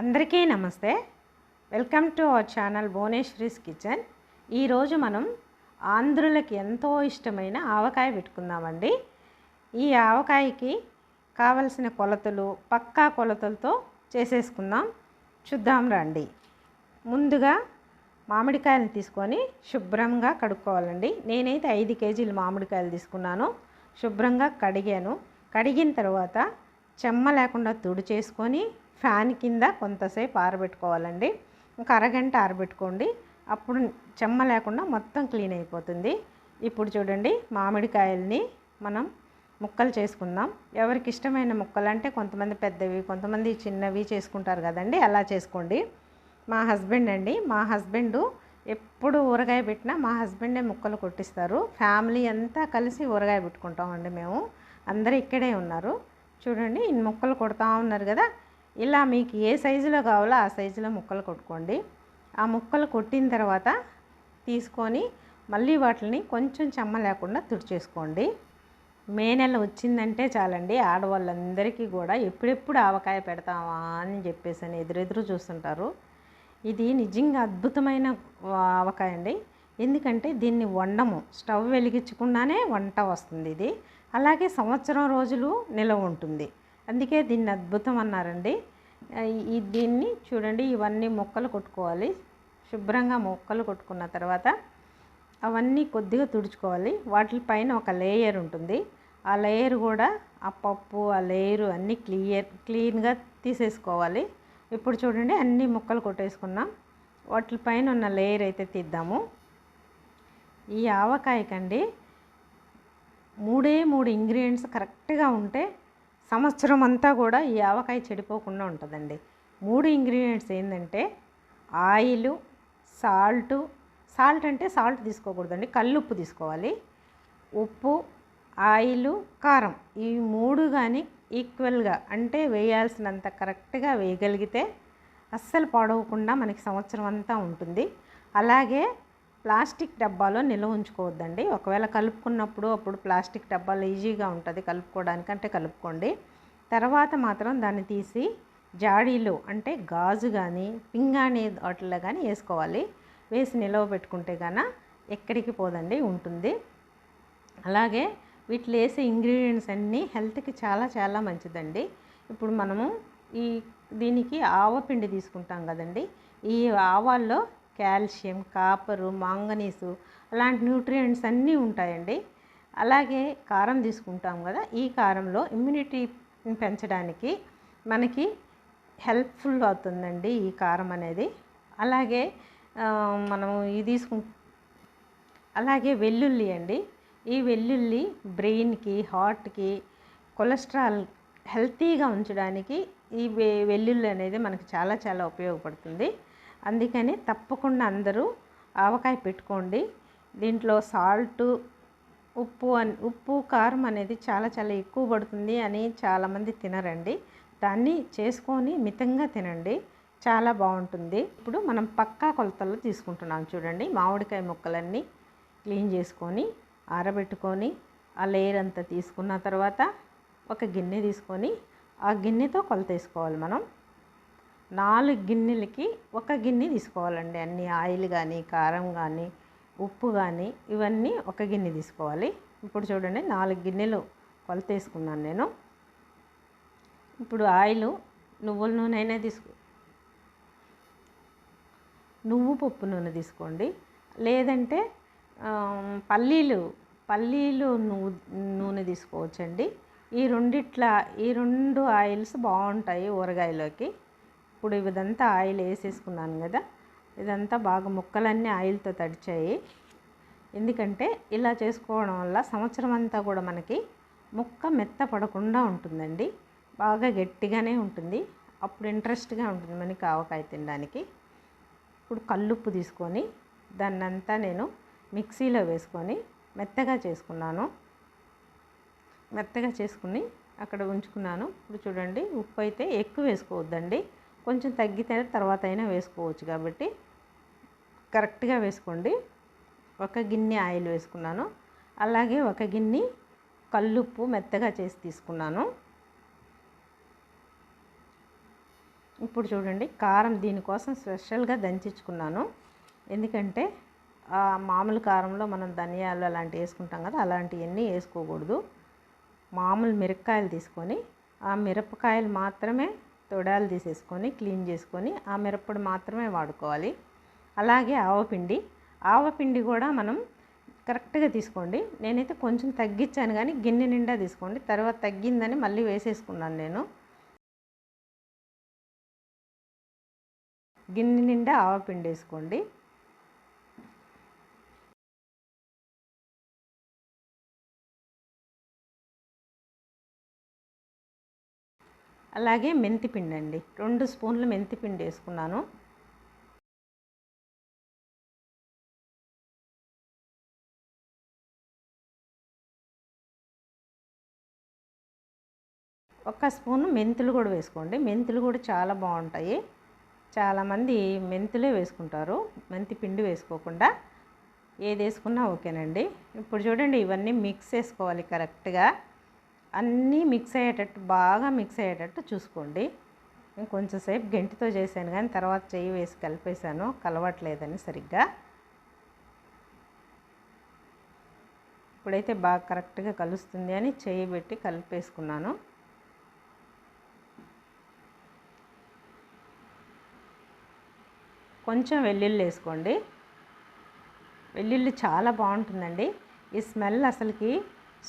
అందరికీ నమస్తే. Welcome to our channel Bhuvaneshwari's kitchen. ఈరోజు మనం ఆంధ్రులకి ఎంతో ఇష్టమైన ఆవకాయ పెట్టుకుందామండి. ఈ ఆవకాయకి కావలసిన కొలతలు పక్కా కొలతలతో చేసేసుకుందాం. చూద్దాం రండి. ముందుగా మామిడికాయలు తీసుకొని శుభ్రంగా కడుక్కోవాలండి. నేనైతే ఐదు కేజీలు మామిడికాయలు తీసుకున్నాను. శుభ్రంగా కడిగాను. కడిగిన తర్వాత చెమ్మ లేకుండా తుడి చేసుకొని ఫ్యాన్ కింద కొంతసేపు ఆరబెట్టుకోవాలండి. ఒక అరగంట ఆరబెట్టుకోండి. అప్పుడు చెమ్మ లేకుండా మొత్తం క్లీన్ అయిపోతుంది. ఇప్పుడు చూడండి మామిడికాయల్ని మనం ముక్కలు చేసుకుందాం. ఎవరికి ఇష్టమైన ముక్కలు అంటే కొంతమంది పెద్దవి కొంతమంది చిన్నవి చేసుకుంటారు కదండి అలా చేసుకోండి. మా హస్బెండ్ అండి మా హస్బెండు ఎప్పుడు ఊరగాయ పెట్టినా మా హస్బెండే ముక్కలు కొట్టిస్తారు. ఫ్యామిలీ అంతా కలిసి ఊరగాయ పెట్టుకుంటామండి మేము. అందరూ ఇక్కడే ఉన్నారు. చూడండి ఇన్ని ముక్కలు కొడతా ఉన్నారు కదా ఇలా మీకు ఏ సైజులో కావాలో ఆ సైజులో ముక్కలు కొట్టుకోండి. ఆ ముక్కలు కొట్టిన తర్వాత తీసుకొని మళ్ళీ వాటిని కొంచెం చెమ్మ లేకుండా తుడిచేసుకోండి. మే నెల వచ్చిందంటే చాలండి. ఆడవాళ్ళందరికీ కూడా ఎప్పుడెప్పుడు ఆవకాయ పెడతామా అని చెప్పేసి అని ఎదురెదురు చూస్తుంటారు. ఇది నిజంగా అద్భుతమైన ఆవకాయ అండి. ఎందుకంటే దీన్ని వండము. స్టవ్ వెలిగించకుండానే వంట వస్తుంది ఇది. అలాగే సంవత్సరం రోజులు నిలవ ఉంటుంది. అందుకే దీన్ని అద్భుతం అన్నారండి. ఈ దీన్ని చూడండి ఇవన్నీ మొక్కలు కొట్టుకోవాలి. శుభ్రంగా మొక్కలు కొట్టుకున్న తర్వాత అవన్నీ కొద్దిగా తుడుచుకోవాలి. వాటిపైన ఒక లేయర్ ఉంటుంది. ఆ లేయర్ కూడా ఆ పప్పు ఆ లేయరు అన్నీ క్లియర్ క్లీన్గా తీసేసుకోవాలి. ఇప్పుడు చూడండి అన్ని ముక్కలు కొట్టేసుకున్నాం. వాటిపైన ఉన్న లేయర్ అయితే తీద్దాము. ఈ ఆవకాయకండి మూడే మూడు ఇంగ్రీడియంట్స్ కరెక్ట్గా ఉంటే సంవత్సరం అంతా కూడా ఈ ఆవకాయ చెడిపోకుండా ఉంటుందండి. మూడు ఇంగ్రీడియంట్స్ ఏంటంటే ఆయిల్ సాల్టు సాల్ట్ అంటే సాల్ట్ తీసుకోకూడదండి కల్లుప్పు తీసుకోవాలి. ఉప్పు ఆయిల్ కారం ఈ మూడు కానీ ఈక్వల్గా అంటే వేయాల్సినంత కరెక్ట్గా వేయగలిగితే అస్సలు పాడవకుండా మనకి సంవత్సరం అంతా ఉంటుంది. అలాగే ప్లాస్టిక్ డబ్బాలో నిల్వ ఉంచుకోవద్దండి. ఒకవేళ కలుపుకున్నప్పుడు అప్పుడు ప్లాస్టిక్ డబ్బాలో ఈజీగా ఉంటుంది కలుపుకోవడానికి అంటే కలుపుకోండి. తర్వాత మాత్రం దాన్ని తీసి జాడీలు అంటే గాజు కానీ పింగాణి వాటిలో కానీ వేసుకోవాలి. వేసి నిలవ పెట్టుకుంటే గాన ఎక్కడికి పోదండి ఉంటుంది. అలాగే వీటిలో వేసే ఇంగ్రీడియంట్స్ అన్నీ హెల్త్కి చాలా చాలా మంచిదండి. ఇప్పుడు మనము ఈ దీనికి ఆవపిండి తీసుకుంటాం కదండి. ఈ ఆవాల్లో కాల్షియం కాపరు మాంగనీసు అలాంటి న్యూట్రియంట్స్ అన్నీ ఉంటాయండి. అలాగే కారం తీసుకుంటాం కదా ఈ కారంలో ఇమ్యూనిటీ పెంచడానికి మనకి హెల్ప్ఫుల్ అవుతుందండి ఈ కారం అనేది. అలాగే మనం ఇది తీసుకు అలాగే వెల్లుల్లి అండి. ఈ వెల్లుల్లి బ్రెయిన్కి హార్ట్కి కొలెస్ట్రాల్ హెల్తీగా ఉంచడానికి ఈ వె వెల్లుల్లి అనేది మనకు చాలా చాలా ఉపయోగపడుతుంది. అందుకని తప్పకుండా అందరూ ఆవకాయ పెట్టుకోండి. దీంట్లో సాల్ట్ ఉప్పు అని ఉప్పు కారం అనేది చాలా చాలా ఎక్కువ పడుతుంది అని చాలామంది తినరండి. దాన్ని చేసుకొని మితంగా తినండి. చాలా బాగుంటుంది. ఇప్పుడు మనం పక్కా కొలతల్లో తీసుకుంటున్నాం చూడండి. మామిడికాయ ముక్కలన్నీ క్లీన్ చేసుకొని ఆరబెట్టుకొని ఆ లేయర్ అంతా తీసుకున్న తర్వాత ఒక గిన్నె తీసుకొని ఆ గిన్నెతో కొలత వేసుకోవాలి మనం. నాలుగు గిన్నెలకి ఒక గిన్నె తీసుకోవాలండి. అన్ని ఆయిల్ కానీ కారం కానీ ఉప్పు కానీ ఇవన్నీ ఒక గిన్నె తీసుకోవాలి. ఇప్పుడు చూడండి నాలుగు గిన్నెలు కొలత వేసుకున్నాను నేను. ఇప్పుడు ఆయిల్ నువ్వుల నూనె అయినా తీసుకో నువ్వు పప్పు నూనె తీసుకోండి. లేదంటే పల్లీలు పల్లీలు నువ్వు నూనె తీసుకోవచ్చండి. ఈ రెండిట్ల ఈ రెండు ఆయిల్స్ బాగుంటాయి ఊరగాయలోకి. ఇప్పుడు ఇదంతా ఆయిల్ వేసేసుకున్నాను కదా ఇదంతా బాగా ముక్కలన్నీ ఆయిల్తో తడిచాయి. ఎందుకంటే ఇలా చేసుకోవడం వల్ల సంవత్సరం అంతా కూడా మనకి ముక్క మెత్త పడకుండా ఉంటుందండి. బాగా గట్టిగానే ఉంటుంది. అప్పుడు ఇంట్రెస్ట్గా ఉంటుంది మనకి ఆవకాయ తినడానికి. ఇప్పుడు కల్లుప్పు తీసుకొని దాన్నంతా నేను మిక్సీలో వేసుకొని మెత్తగా చేసుకున్నాను. మెత్తగా చేసుకుని అక్కడ ఉంచుకున్నాను. ఇప్పుడు చూడండి ఉప్పు అయితే ఎక్కువ వేసుకోవద్దండి. కొంచెం తగ్గితే తర్వాత అయినా వేసుకోవచ్చు కాబట్టి కరెక్ట్గా వేసుకోండి. ఒక గిన్నె ఆయిల్ వేసుకున్నాను. అలాగే ఒక గిన్నె కల్లుప్పు మెత్తగా చేసి తీసుకున్నాను. ఇప్పుడు చూడండి కారం దీనికోసం స్పెషల్గా దంచుకున్నాను ఎందుకంటే ఆ మామూలు కారంలో మనం ధనియాలు అలాంటివి వేసుకుంటాం కదా అలాంటివన్నీ వేసుకోకూడదు. మామూలు మిరపకాయలు తీసుకొని ఆ మిరపకాయలు మాత్రమే తొడాలు తీసేసుకొని క్లీన్ చేసుకొని ఆ మిరప్పొడి మాత్రమే వాడుకోవాలి. అలాగే ఆవపిండి ఆవపిండి కూడా మనం కరెక్ట్గా తీసుకోండి. నేనైతే కొంచెం తగ్గించాను కానీ గిన్నె నిండా తీసుకోండి. తర్వాత తగ్గిందని మళ్ళీ వేసేసుకున్నాను నేను. గిన్నె నిండా ఆవపిండి వేసుకోండి. అలాగే మెంతిపిండి అండి రెండు స్పూన్లు మెంతిపిండి వేసుకున్నాను. ఒక స్పూన్ మెంతులు కూడా వేసుకోండి. మెంతులు కూడా చాలా బాగుంటాయి. చాలామంది మెంతులే వేసుకుంటారు. మెంతి పిండి వేసుకోకుండా ఏది వేసుకున్నా ఓకేనండి. ఇప్పుడు చూడండి ఇవన్నీ మిక్స్ చేసుకోవాలి కరెక్ట్గా. అన్నీ మిక్స్ అయ్యేటట్టు బాగా మిక్స్ అయ్యేటట్టు చూసుకోండి. నేను కొంచెంసేపు గంటితో చేశాను కానీ తర్వాత చెయ్యి వేసి కలిపేశాను కలవట్లేదని సరిగ్గా. ఇప్పుడైతే బాగా కరెక్ట్గా కలుస్తుంది అని చేయి పెట్టి కలిపేసుకున్నాను. కొంచెం వెల్లుల్లి వేసుకోండి. వెల్లుల్లి చాలా బాగుంటుందండి. ఈ స్మెల్ అసలుకి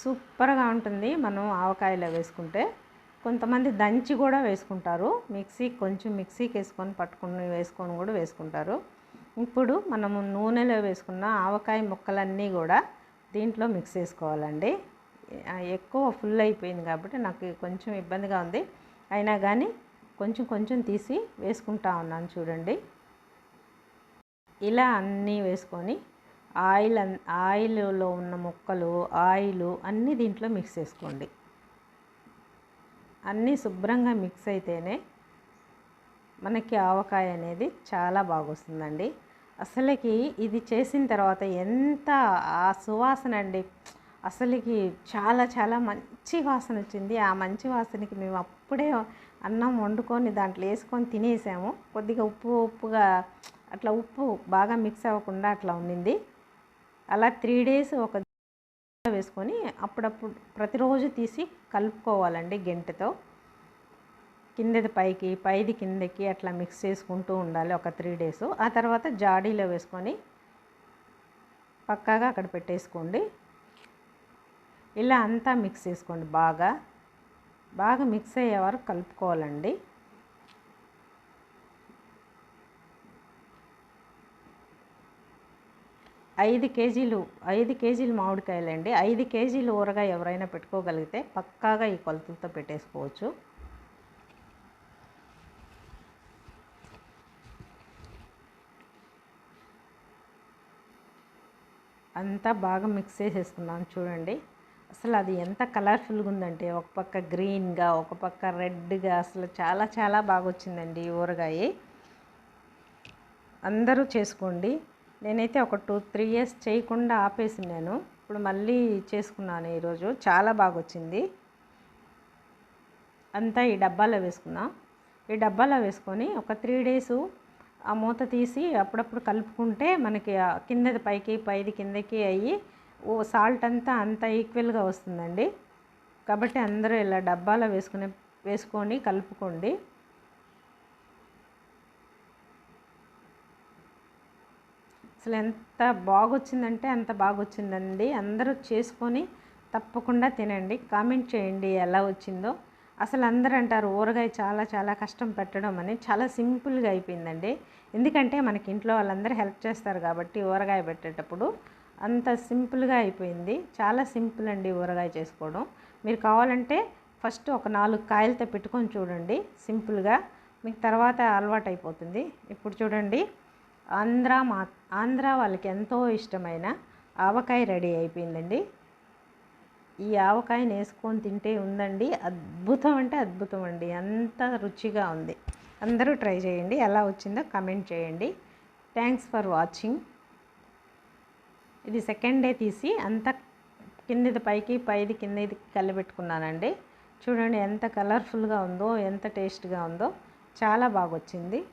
సూపర్గా ఉంటుంది. మనం ఆవకాయలో వేసుకుంటే కొంతమంది దంచి కూడా వేసుకుంటారు. మిక్సీ కొంచెం మిక్సీకి వేసుకొని పట్టుకుని వేసుకొని కూడా వేసుకుంటారు. ఇప్పుడు మనము నూనెలో వేసుకున్న ఆవకాయ ముక్కలన్నీ కూడా దీంట్లో మిక్స్ చేసుకోవాలండి. ఎక్కువ ఫుల్ అయిపోయింది కాబట్టి నాకు కొంచెం ఇబ్బందిగా ఉంది. అయినా కానీ కొంచెం కొంచెం తీసి వేసుకుంటా ఉన్నాను చూడండి. ఇలా అన్నీ వేసుకొని ఆయిల్ ఆయిల్లో ఉన్న ముక్కలు ఆయిల్ అన్నీ దీంట్లో మిక్స్ చేసుకోండి. అన్నీ శుభ్రంగా మిక్స్ అయితేనే మనకి ఆవకాయ అనేది చాలా బాగొస్తుందండి. అసలుకి ఇది చేసిన తర్వాత ఎంత ఆ సువాసన అండి. అసలుకి చాలా చాలా మంచి వాసన వచ్చింది. ఆ మంచి వాసనకి మేము అప్పుడే అన్నం వండుకొని దాంట్లో వేసుకొని తినేసాము. కొద్దిగా ఉప్పు ఉప్పుగా అట్లా ఉప్పు బాగా మిక్స్ అవ్వకుండా అట్లా ఉండింది. అలా త్రీ డేస్ ఒక వేసుకొని అప్పుడప్పుడు ప్రతిరోజు తీసి కలుపుకోవాలండి గెంటతో. కిందది పైకి పైది కిందకి అట్లా మిక్స్ చేసుకుంటూ ఉండాలి ఒక త్రీ డేస్. ఆ తర్వాత జాడీలో వేసుకొని పక్కాగా అక్కడ పెట్టేసుకోండి. ఇలా అంతా మిక్స్ చేసుకోండి బాగా. బాగా మిక్స్ అయ్యే వరకు కలుపుకోవాలండి. ఐదు కేజీలు ఐదు కేజీలు మామిడికాయలండి. ఐదు కేజీలు ఊరగాయ ఎవరైనా పెట్టుకోగలిగితే పక్కాగా ఈ కొలతలతో పెట్టేసుకోవచ్చు. అంతా బాగా మిక్స్ చేసేసుకున్నాను చూడండి. అసలు అది ఎంత కలర్ఫుల్గా ఉందంటే ఒక పక్క గ్రీన్గా ఒక పక్క రెడ్గా అసలు చాలా చాలా బాగా వచ్చిందండి ఊరగాయ. అందరూ చేసుకోండి. నేనైతే ఒక టూ త్రీ ఇయర్స్ చేయకుండా ఆపేసి నేను. ఇప్పుడు మళ్ళీ చేసుకున్నాను ఈరోజు. చాలా బాగా వచ్చింది అంతా ఈ డబ్బాలో వేసుకున్నా ఈ డబ్బాలో వేసుకొని ఒక త్రీ డేస్ ఆ మూత తీసి అప్పుడప్పుడు కలుపుకుంటే మనకి కిందది పైకి పైది కిందకి అయ్యి ఓ సాల్ట్ అంతా అంత ఈక్వల్గా వస్తుందండి. కాబట్టి అందరూ ఇలా డబ్బాలో వేసుకుని వేసుకొని కలుపుకోండి. అసలు ఎంత బాగొచ్చిందంటే అంత బాగొచ్చిందండి. అందరూ చేసుకొని తప్పకుండా తినండి. కామెంట్ చేయండి ఎలా వచ్చిందో. అసలు అందరూ అంటారు ఊరగాయ చాలా చాలా కష్టం పెట్టడం అని. చాలా సింపుల్గా అయిపోయిందండి. ఎందుకంటే మనకి ఇంట్లో వాళ్ళందరూ హెల్ప్ చేస్తారు కాబట్టి ఊరగాయ పెట్టేటప్పుడు అంత సింపుల్గా అయిపోయింది. చాలా సింపుల్ అండి ఊరగాయ చేసుకోవడం. మీరు కావాలంటే ఫస్ట్ ఒక నాలుగు కాయలతో పెట్టుకొని చూడండి. సింపుల్గా. మీకు తర్వాత అలవాటు అయిపోతుంది ఇప్పుడు చూడండి. ఆంధ్ర మా ఆంధ్ర వాళ్ళకి ఎంతో ఇష్టమైన ఆవకాయ రెడీ అయిపోయిందండి. ఈ ఆవకాయని వేసుకొని తింటే ఉందండి. అద్భుతం అంటే అద్భుతం అండి. అంత రుచిగా ఉంది. అందరూ ట్రై చేయండి. ఎలా వచ్చిందో కమెంట్ చేయండి. థ్యాంక్స్ ఫర్ వాచింగ్ ఇది సెకండ్ డే తీసి అంత కిందిది పైకి పైది కిందది కలిపెట్టుకున్నానండి. చూడండి ఎంత కలర్ఫుల్గా ఉందో ఎంత టేస్ట్గా ఉందో. చాలా బాగా వచ్చింది